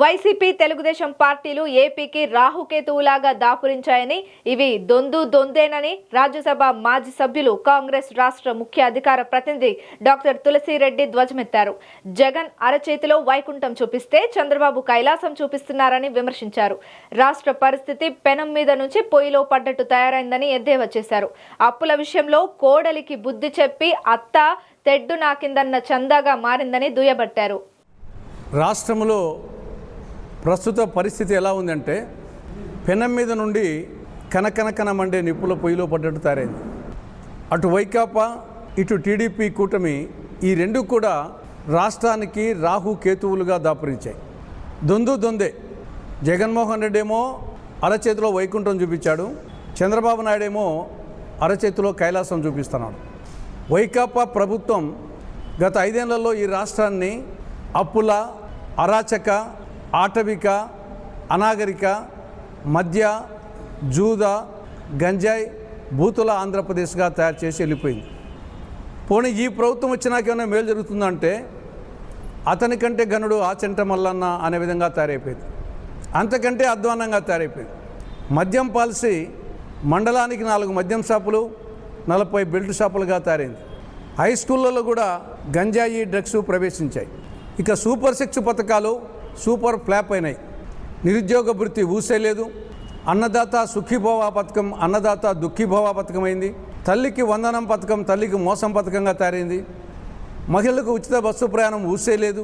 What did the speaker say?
YCP Telugu Desam పార్టీలు ఏపీకి రాహుకేతువులాగా దాపురించాయని ఇవి దొందు దొందేనని రాజ్యసభ మాజీ సభ్యులు కాంగ్రెస్ రాష్ట్ర ముఖ్య అధికార ప్రతినిధి డాక్టర్ తులసిరెడ్డి ధ్వజమెత్తారు. జగన్ అరచేతిలో వైకుంఠం చూపిస్తే చంద్రబాబు కైలాసం చూపిస్తున్నారని విమర్శించారు. రాష్ట్ర పరిస్థితి పెనం మీద నుంచి పొయ్యిలో పడ్డట్టు తయారైందని ఎద్దేవా చేశారు. అప్పుల విషయంలో కోడలికి బుద్ధి చెప్పి అత్త తెడ్డు నాకిందన్న చందాగా మారిందని దుయ్యబట్టారు. రాష్ట్రంలో ప్రస్తుత పరిస్థితి ఎలా ఉందంటే పెనం మీద నుండి కనకనకన మండే నిప్పుల పొయ్యిలో పడ్డట్టు తయారైంది. అటు వైకాపా ఇటు టీడీపీ కూటమి ఈ రెండు కూడా రాష్ట్రానికి రాహు కేతువులుగా దాపురించాయి. దొందు దొందే. జగన్మోహన్ రెడ్డి ఏమో అరచేతిలో వైకుంఠం చూపించాడు. చంద్రబాబు నాయుడు ఏమో అరచేతిలో కైలాసం చూపిస్తున్నాడు. వైకాపా ప్రభుత్వం గత ఐదేళ్ళలో ఈ రాష్ట్రాన్ని అప్పుల అరాచక ఆటవిక అనాగరిక మద్య జూద గంజాయి బూతుల ఆంధ్రప్రదేశ్గా తయారు చేసి వెళ్ళిపోయింది. పోనీ ఈ ప్రభుత్వం వచ్చినాక ఏమైనా మేలు జరుగుతుందంటే అతని కంటే గనుడు ఆ చెంట మల్లన్న అనే విధంగా తయారైపోయింది. అంతకంటే అధ్వానంగా తయారైపోయింది. మద్యం పాలసీ మండలానికి నాలుగు మద్యం షాపులు నలభై బెల్ట్ షాపులుగా తయారైంది. హై స్కూళ్ళలో కూడా గంజాయి డ్రగ్స్ ప్రవేశించాయి. ఇక సూపర్ సిక్స్ పథకాలు సూపర్ ఫ్లాప్ అయినాయి. నిరుద్యోగ వృత్తి ఊసేలేదు అన్నదాత సుఖీభవ పథకం అన్నదాత దుఃఖీభవ పథకం అయింది. తల్లికి వందనం పథకం తల్లికి మోసం పథకంగా తయారైంది. మహిళలకు ఉచిత బస్సు ప్రయాణం ఊసేలేదు